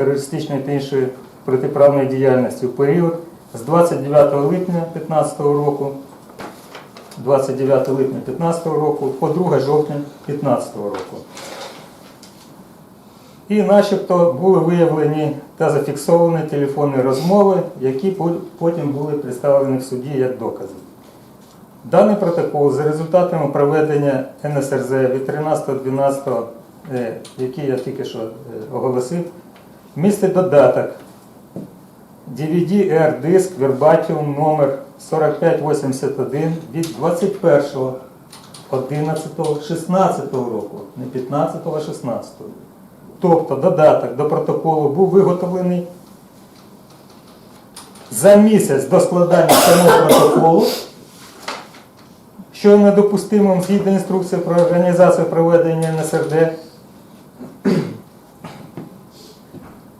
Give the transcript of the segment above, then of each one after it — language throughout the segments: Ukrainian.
терористичної та іншої протиправної діяльності у період з 29 липня 2015 року 29 липня 2015 року по 2 жовтня 2015 року. І начебто були виявлені та зафіксовані телефонні розмови, які потім були представлені в суді як докази. Даний протокол за результатами проведення НСРЗ від 13.12, е, який я тільки що е, оголосив, містить додаток DVD-R диск Verbatim номер 4581 від 21.11.16 року, не 15 а 16 Тобто додаток до протоколу був виготовлений за місяць до складання самого протоколу, що є недопустимим згідно інструкції про організацію проведення НСРД.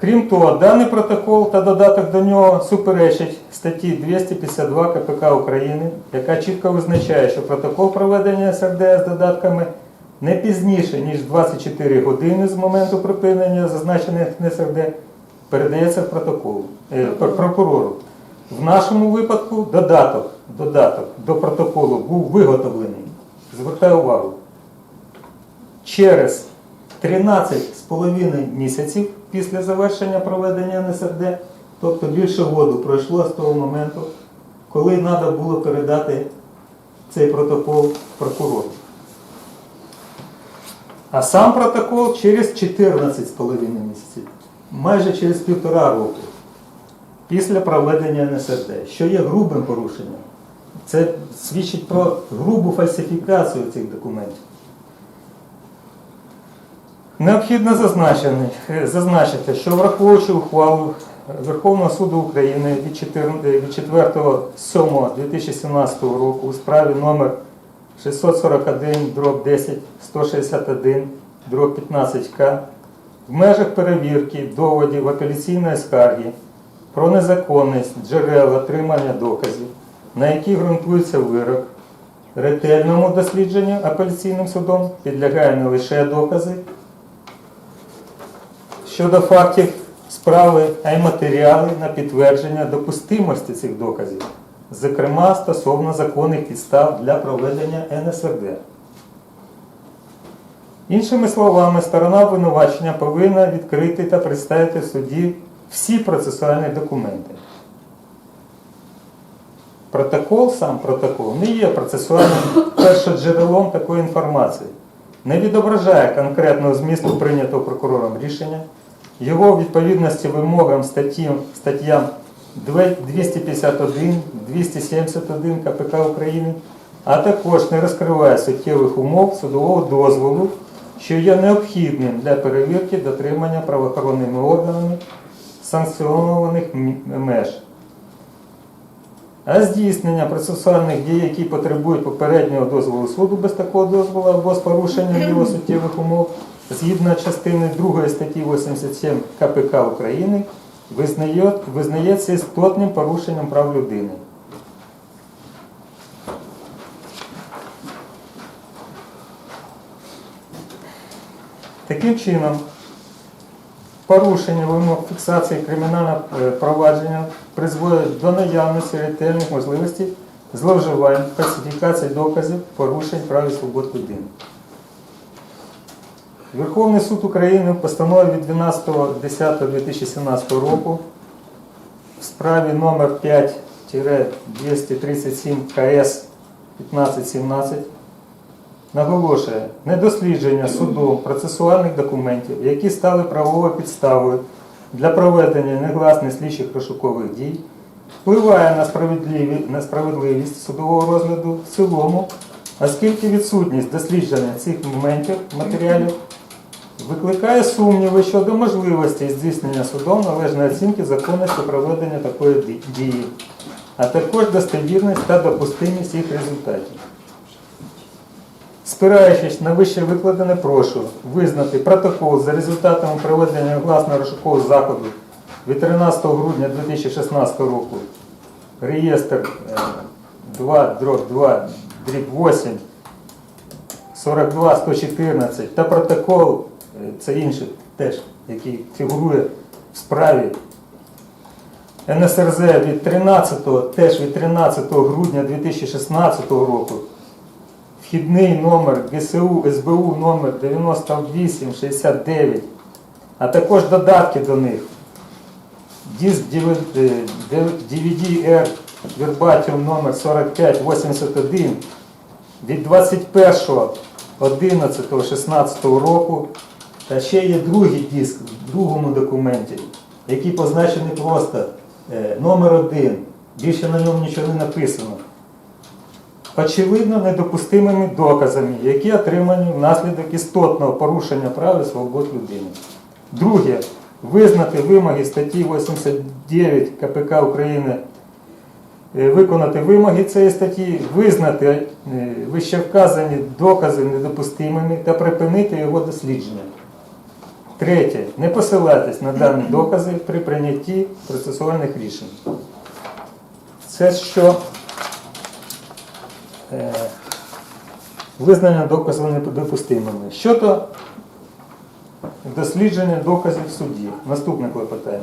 Крім того, даний протокол та додаток до нього суперечить статті 252 КПК України, яка чітко визначає, що протокол проведення СРД з додатками не пізніше, ніж 24 години з моменту припинення зазначених НСРД передається в протокол, е, прокурору. В нашому випадку додаток, додаток до протоколу був виготовлений, звертаю увагу, через 13,5 місяців після завершення проведення НСРД, тобто більше году пройшло з того моменту, коли треба було передати цей протокол прокурору. А сам протокол через 14,5 місяців, майже через півтора року після проведення НСРД, що є грубим порушенням. Це свідчить про грубу фальсифікацію цих документів. Необхідно зазначити, що враховуючи ухвалу Верховного суду України від 4 4.7.2017 року у справі номер 641 дроб 10 161 дроб 15К в межах перевірки доводів апеляційної скарги про незаконність джерел отримання доказів, на які ґрунтується вирок, ретельному дослідженню апеляційним судом підлягає не лише докази щодо фактів справи, а й матеріали на підтвердження допустимості цих доказів, зокрема стосовно законних підстав для проведення НСРД. Іншими словами, сторона обвинувачення повинна відкрити та представити в суді всі процесуальні документи. Протокол, сам протокол, не є процесуальним першоджерелом такої інформації, не відображає конкретного змісту прийнятого прокурором рішення, його відповідності вимогам статтям 251, 271 КПК України, а також не розкриває суттєвих умов судового дозволу, що є необхідним для перевірки дотримання правоохоронними органами санкціонованих меж. А здійснення процесуальних дій, які потребують попереднього дозволу суду без такого дозволу або з порушенням його суттєвих умов, згідно частини 2 статті 87 КПК України, визнає, визнається істотним порушенням прав людини. Таким чином, порушення вимог фіксації кримінального е, провадження призводить до наявності ретельних можливостей зловживань, фальсифікації доказів, порушень прав і свобод людини. Верховний суд України в постанові від 12.10.2017 року в справі номер 5-237 КС 1517 наголошує недослідження судом процесуальних документів, які стали правовою підставою для проведення негласних слідчих розшукових дій, впливає на, справедливі, на справедливість судового розгляду в цілому, оскільки відсутність дослідження цих моментів матеріалів викликає сумніви щодо можливості здійснення судом належної оцінки законності проведення такої дії, а також достовірність та допустимість їх результатів. Спираючись на вище викладене, прошу визнати протокол за результатами проведення гласного розшукового заходу від 13 грудня 2016 року, реєстр е, 2, дроб 2, дріб 8, 42, 114 та протокол, це інший теж, який фігурує в справі НСРЗ від 13, теж від 13 грудня 2016 року. Вхідний номер ГСУ СБУ номер 9869, а також додатки до них. Диск DVD-R Verbatim номер 4581 від 21.11.16 року. Та ще є другий диск в другому документі, який позначений просто е, номер 1. Більше на ньому нічого не написано. Очевидно, недопустимими доказами, які отримані внаслідок істотного порушення прав і свобод людини. Друге, визнати вимоги статті 89 КПК України, е, виконати вимоги цієї статті, визнати е, вищевказані докази недопустимими та припинити його дослідження. Третє. Не посилатись на дані докази при прийнятті процесуальних рішень. Це що е, визнання доказів недопустимими. Щодо дослідження доказів в суді. Наступне клопотання.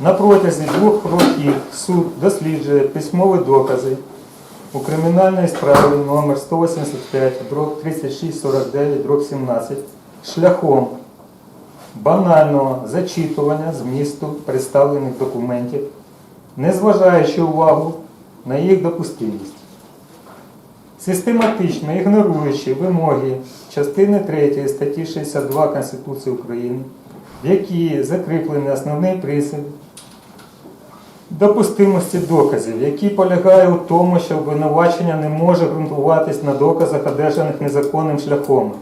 На протязі двох років суд досліджує письмові докази у кримінальній справі номер 185 дроб 3649 дроб 17 шляхом банального зачитування змісту представлених документів, не зважаючи увагу на їх допустимість. Систематично ігноруючи вимоги частини 3 статті 62 Конституції України, в якій закріплений основний принцип допустимості доказів, який полягає у тому, що обвинувачення не може ґрунтуватись на доказах, одержаних незаконним шляхом.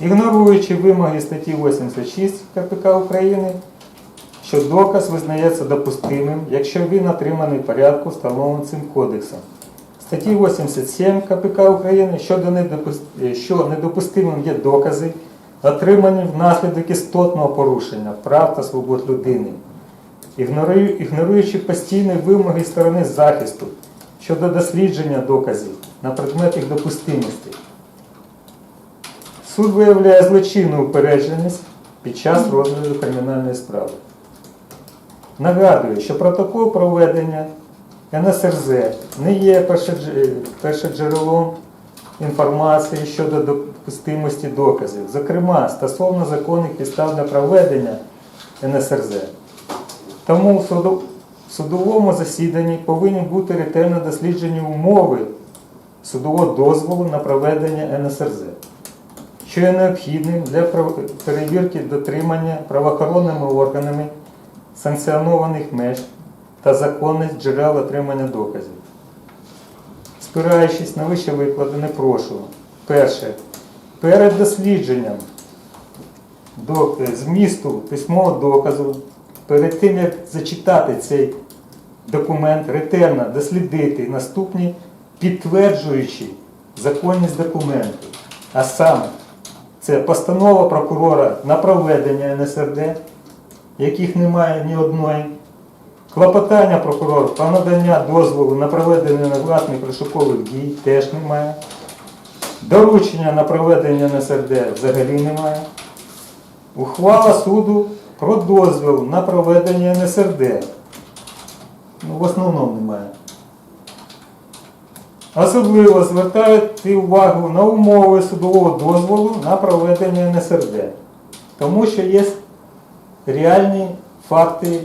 Ігноруючи вимоги статті 86 КПК України, що доказ визнається допустимим, якщо він отриманий в порядку, встановленим цим кодексом. Статті 87 КПК України що недопустимим є докази, отримані внаслідок істотного порушення прав та свобод людини, ігноруючи постійні вимоги сторони захисту щодо дослідження доказів на предмет їх допустимості. Суд виявляє злочинну упередженість під час розгляду кримінальної справи. Нагадую, що протокол проведення НСРЗ не є першодж- першоджерелом інформації щодо допустимості доказів, зокрема стосовно законних підстав для проведення НСРЗ. Тому в судовому засіданні повинні бути ретельно досліджені умови судового дозволу на проведення НСРЗ що є необхідним для перевірки дотримання правоохоронними органами санкціонованих меж та законних джерел отримання доказів. Спираючись на вище викладене, прошу. Перше. Перед дослідженням до, е, змісту письмового доказу, перед тим як зачитати цей документ, ретельно дослідити наступні підтверджуючі законність документу. А саме, це постанова прокурора на проведення НСРД, яких немає ні одної. Клопотання прокурора про надання дозволу на проведення негласних розшукових дій теж немає. Доручення на проведення НСРД взагалі немає. Ухвала суду про дозвіл на проведення НСРД. Ну, в основному немає. Особливо звертають увагу на умови судового дозволу на проведення НСРД. Тому що є реальні факти,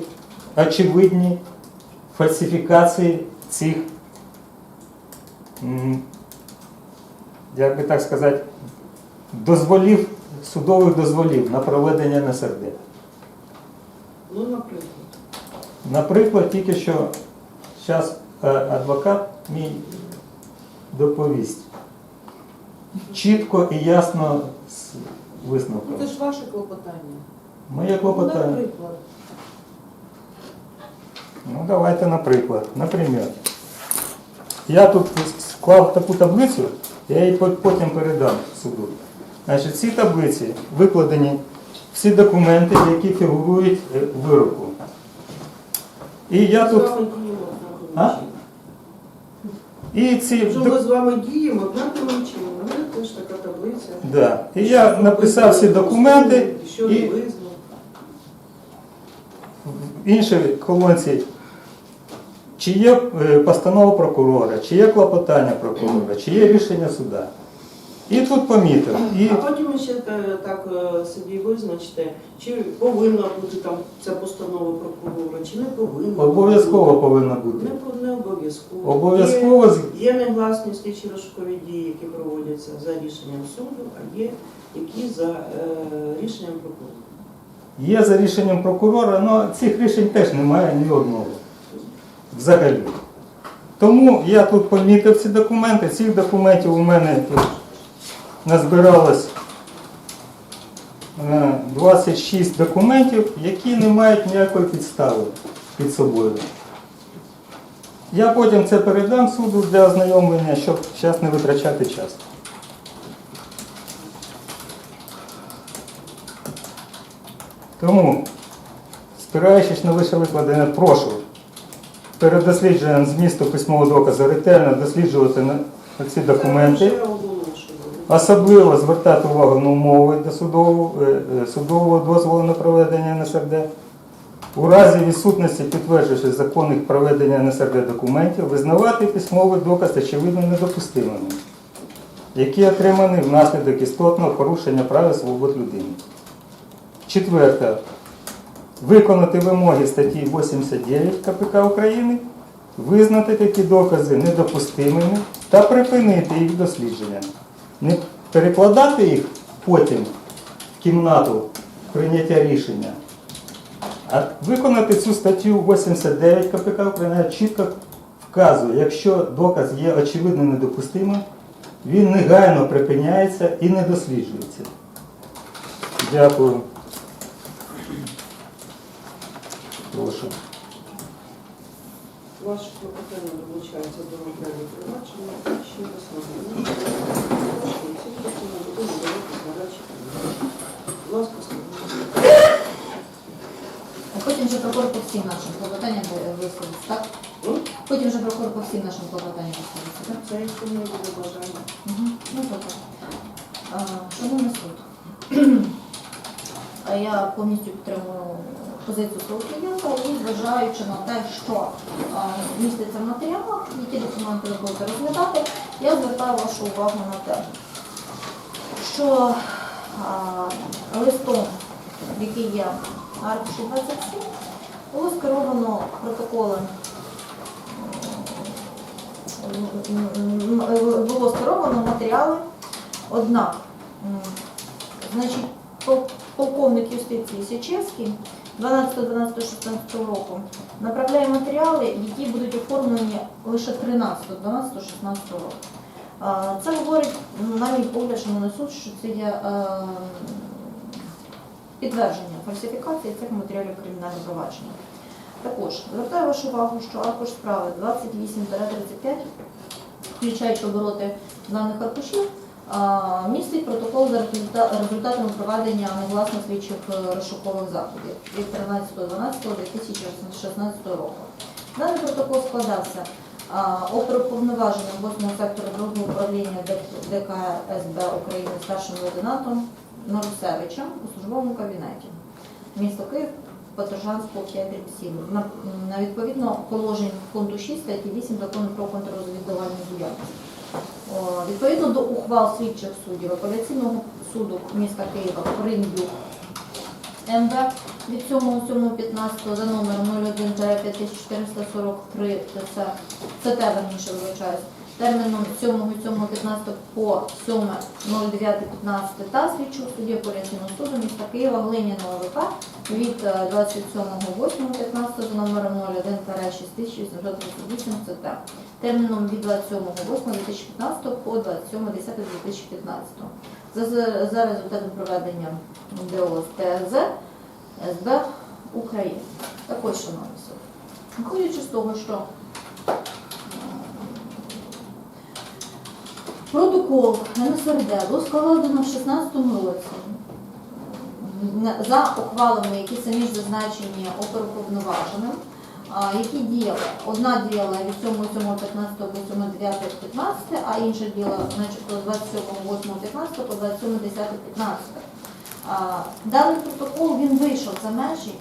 очевидні фальсифікації цих, як би так сказати, дозволів, судових дозволів на проведення НСРД. Ну, наприклад. Наприклад, тільки що зараз адвокат мій доповість. Чітко і ясно з висновком. Це ж ваше клопотання. Моє Ну, клопотання. наприклад. Ну, давайте, наприклад. Наприклад, я тут склав таку таблицю, я її потім передам суду. Значить, в цій таблиці викладені всі документи, які фігурують е, в вироку. І я тут. А? І ці. Що ми з вами діємо однаковим чином. Мене теж така таблиця. Да. І я написав всі документи Що і, в іншій колонці, чи є е, постанова прокурора, чи є клопотання прокурора, чи є рішення суда. І тут помітив. І А потім ще е, так е, собі визначте, чи повинна бути там ця постанова прокурора, чи не повинна. обов'язково повинна бути. бути. Не, не обов'язково. Обов'язково Є, є негласні слідчі розшукові дії, які проводяться за рішенням суду, а є які за е, рішенням прокурора. Є за рішенням прокурора, але цих рішень теж немає ні одного. Взагалі. Тому я тут помітив ці документи. Цих документів у мене тут назбиралось е, 26 документів, які не мають ніякої підстави під собою. Я потім це передам суду для ознайомлення, щоб зараз не витрачати час. Тому, спираючись на вище викладене, прошу перед дослідженням змісту письмового доказу ретельно досліджувати ці документи. Особливо звертати увагу на умови до судового, е, е, судового дозволу на проведення НСРД. У разі відсутності підтверджуючих законних проведення НСРД документів, визнавати письмовий доказ очевидно недопустимими, які отримані внаслідок істотного порушення прав і свобод людини. Четверте. Виконати вимоги статті 89 КПК України, визнати такі докази недопустимими та припинити їх дослідження. Не перекладати їх потім в кімнату прийняття рішення, а виконати цю статтю 89 КПК України чітко вказує, якщо доказ є очевидно недопустимим, він негайно припиняється і не досліджується. Дякую. Прошу. Ваше клопотання долучається до матеріалів провадження. Ще раз нагадую. Ці клопотання буде надавати задачі. Будь ласка, скажіть. Потім вже прокурор по всім нашим клопотанням висловиться, так? Потім вже прокурор по всім нашим клопотанням висловиться, так? Це якщо не буде бажання. Ну, добре. А, Шановний суд, а я повністю підтримую позицію свого клієнта і зважаючи на те, що а, міститься в матеріалах, які документи ви будете розглядати, я звертаю вашу увагу на те, що а, листом, який є аркуші 27, було скеровано м, було скеровано матеріали, однак, значить, полковник юстиції Січевський 12-12-16 року направляє матеріали, які будуть оформлені лише 13-12-16 року. Це говорить, ну, на мій погляд, шановний суд, що це є е, підтвердження фальсифікації цих матеріалів кримінального провадження. Також звертаю вашу увагу, що аркуш справи 28-35, включаючи обороти даних аркушів, містить протокол за результатами проведення негласно слідчих е, розшукових заходів від 13.12.2016 року. Даний протокол складався оперуповноваженим 8 сектору 2 управління ДК СБ України старшим лейтенантом Норусевичем у службовому кабінеті. Місто Київ, Петрожанського 5 на, на відповідно положень пункту 6 статті 8 закону про контррозвідувальну діяльність. Відповідно до ухвал слідчих суддів апеляційного суду міста Києва Приндюк МВ від 7.7.15 за номером 01 5443 ТЦ, це те, верніше терміном 7.7.15 по 7.09.15 та слідчого судді апеляційного суду міста Києва Глиняного ВК від е, 27.08.15 за номером 01 6838 ЦТ терміном від 27.08.2015 по 27.10.2015 за, за, результатом проведення ДОС ТСЗ СБ України. Також, шановні суд, виходячи з того, що е, протокол НСРД складено в 2016 році за ухвалами, які самі ж зазначені оперуповноваженим, які діяли. Одна діяла від 7.7.15 по 7.9.15, а інша діяла начебто з 27.8.15 по 27.10.15. А, Даний протокол він вийшов за межі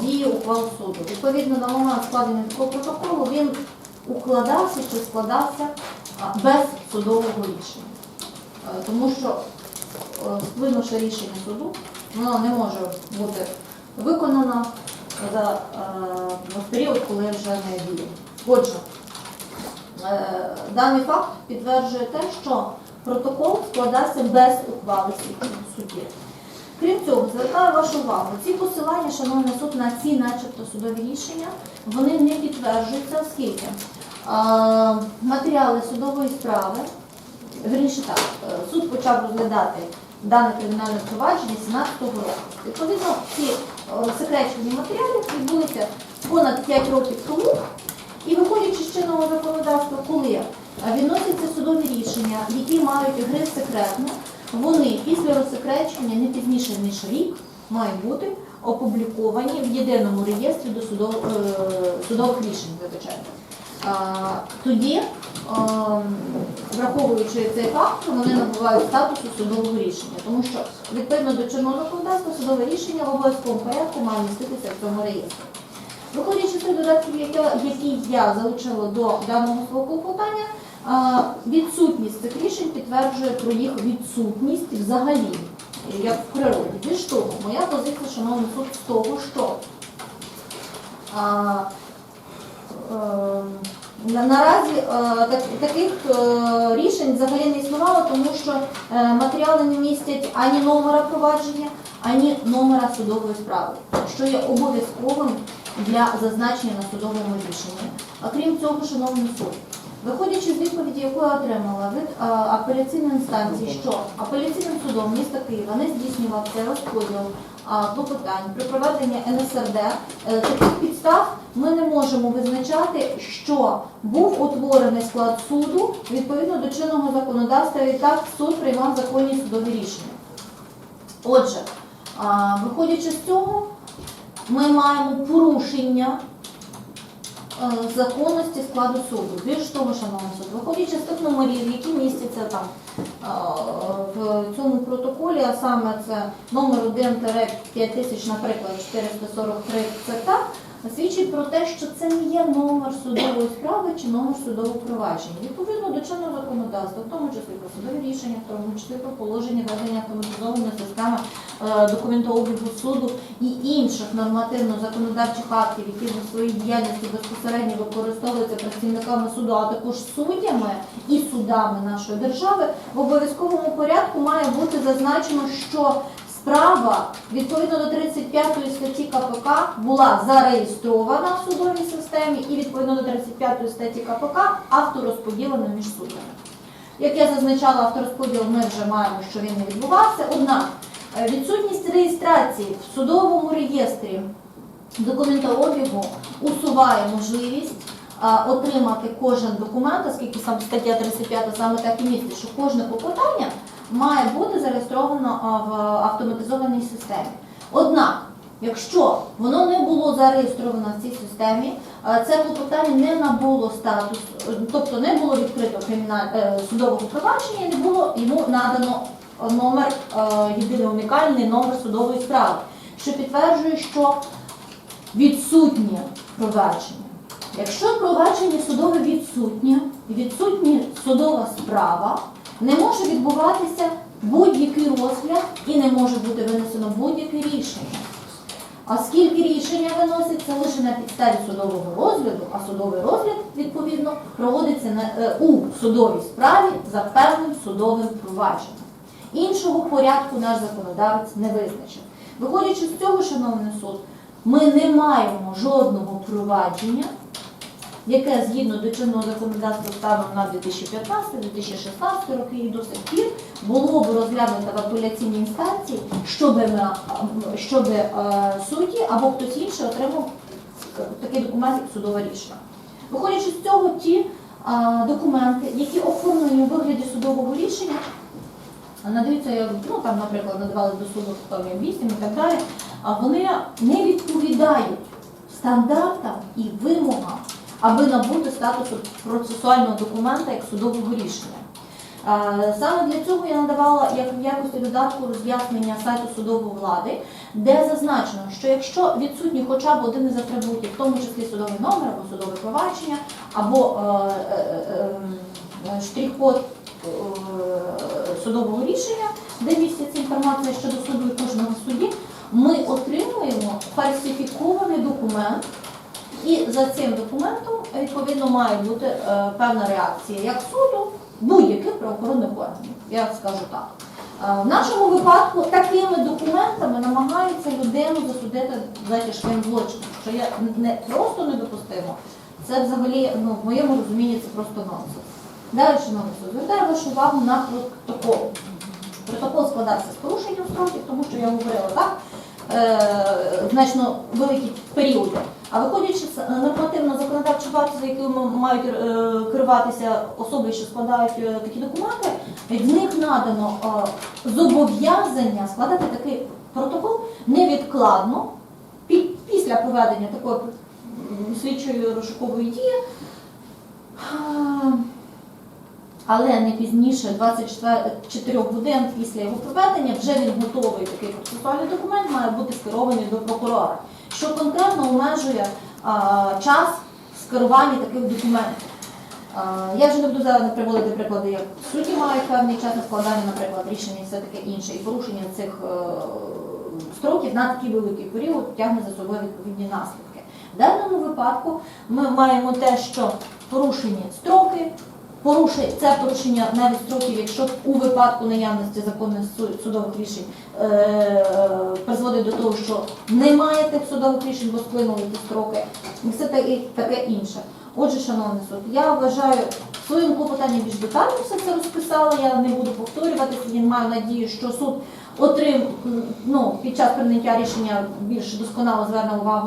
дії ухвал суду. Відповідно, на момент складення такого протоколу він укладався чи складався без судового рішення. Е, Тому що е, сплинувши рішення суду, воно не може бути виконано за е, період, коли вже не діє. Отже, е, даний факт підтверджує те, що протокол складався без ухвали судді. Крім цього, звертаю вашу увагу, ці посилання, шановний суд, на ці начебто судові рішення, вони не підтверджуються, оскільки е, матеріали судової справи, верніше так, е, суд почав розглядати дане кримінальне провадження 17 року. Відповідно, ці е, секречені матеріали відбулися понад 5 років тому, і виходячи з чинного законодавства, коли відносяться судові рішення, які мають гри секретно, вони після розсекречення не пізніше ніж рік мають бути опубліковані в єдиному реєстрі до судов, е, судових рішень. Вибачайте. Тоді, враховуючи цей факт, вони набувають статусу судового рішення, тому що відповідно до чинного законодавства судове рішення в обов'язковому порядку має міститися в цьому реєстрі. Виходячи з тих додатків, які- я залучила до даного свого клопотання, відсутність цих рішень підтверджує про їх відсутність взагалі, як в природі. Більш того, моя позиція, шановний суд, з того, що а, е, на- наразі е, так- таких е, рішень взагалі не існувало, тому що е, матеріали не містять ані номера провадження, ані номера судової справи, що є обов'язковим для зазначення на судовому рішенні. А крім цього, шановний суд, виходячи з відповіді, яку я отримала від е, апеляційної інстанції, що апеляційним судом міста Києва не здійснював цей розподіл а, клопотань при проведенні НСРД, е, таких підстав ми не можемо визначати, що був утворений склад суду відповідно до чинного законодавства, і так суд приймав законні судові рішення. Отже, виходячи з цього, ми маємо порушення законності складу суду. Більш того, шановний суд, виходячи з тих номерів, які містяться там е, в цьому протоколі, а саме це номер 1-5000, наприклад, 443 ЦК, свідчить про те, що це не є номер судової справи чи номер судового провадження. Відповідно до чинного законодавства, в тому числі про судові рішення, в тому числі про положення ведення автоматизованої системи е, документообігу суду і інших нормативно-законодавчих актів, які в своїй діяльності безпосередньо використовуються працівниками суду, а також суддями і судами нашої держави, в обов'язковому порядку має бути зазначено, що справа відповідно до 35 статті КПК була зареєстрована в судовій системі і відповідно до 35 статті КПК авторозподілена між судами. Як я зазначала, авторозподіл ми вже маємо, що він не відбувався. Однак е, відсутність реєстрації в судовому реєстрі документообігу усуває можливість отримати кожен документ, оскільки сам стаття 35 саме так і містить, що кожне клопотання має бути зареєстровано в автоматизованій системі. Однак, якщо воно не було зареєстровано в цій системі, це клопотання не набуло статус, тобто не було відкрито е, судового провадження, не було йому надано номер, е, єдиний унікальний номер судової справи, що підтверджує, що відсутнє провадження. Якщо провадження судове відсутнє, і відсутня судова справа, не може відбуватися будь-який розгляд і не може бути винесено будь-яке рішення. Оскільки рішення виноситься лише на підставі судового розгляду, а судовий розгляд, відповідно, проводиться е, у судовій справі за певним судовим провадженням. Іншого порядку наш законодавець не визначив. Виходячи з цього, шановний суд, ми не маємо жодного провадження, яке згідно до чинного законодавства станом на 2015-2016 роки і до сих пір було б розглянуто в апеляційній інстанції, щоб, щоб е, судді або хтось інший отримав такий документ, як судове рішення. Виходячи з цього, ті е, документи, які оформлені у вигляді судового рішення, надаються, ну там, наприклад, надавали до суду як вісім і так далі, а вони не відповідають стандартам і вимогам, аби набути статусу процесуального документа як судового рішення. Е, Саме для цього я надавала як в якості додатку роз'яснення сайту судової влади, де зазначено, що якщо відсутній хоча б один із атрибутів, в тому числі судовий номер або судове провадження, або е, е, е, е, штрих-код е, судового рішення, де міститься інформація щодо суду і кожного судді, ми отримуємо фальсифікований документ, і за цим документом відповідно має бути е, певна реакція як суду, будь-яких правоохоронних органів. Я скажу так. Е, В нашому випадку такими документами намагаються людину засудити за тяжким злочином, що є не просто недопустимо, це взагалі ну, в моєму розумінні це просто нонсенс. Далі, шановні звертаю вашу увагу на протокол. Протокол складався з порушенням строків, тому що я говорила так, е, значно великий період. А виходячи з нормативно-законодавчої бази, за якими мають е, керуватися особи, що складають е, такі документи, в них надано е, зобов'язання складати такий протокол невідкладно після проведення такої слідчої розшукової дії. Але не пізніше 24 годин після його проведення вже він готовий такий процесуальний документ має бути скерований до прокурора, що конкретно обмежує час скерування таких документів. Я вже не буду зараз приводити приклади, як судді мають певний час на складання, наприклад, рішення і все таке інше, і порушення цих е, строків на такий великий період тягне за собою відповідні наслідки. В даному випадку ми маємо те, що порушені строки, порушення, це порушення навіть строків, якщо у випадку наявності законних судових рішень е, призводить до того, що немає тих судових рішень, бо сплинули ті строки, і все таке, таке інше. Отже, шановний суд, я вважаю в своєму клопотанні більш детально все це розписала. Я не буду повторюватися. Я маю надію, що суд отрим ну, під час прийняття рішення більш досконало зверне увагу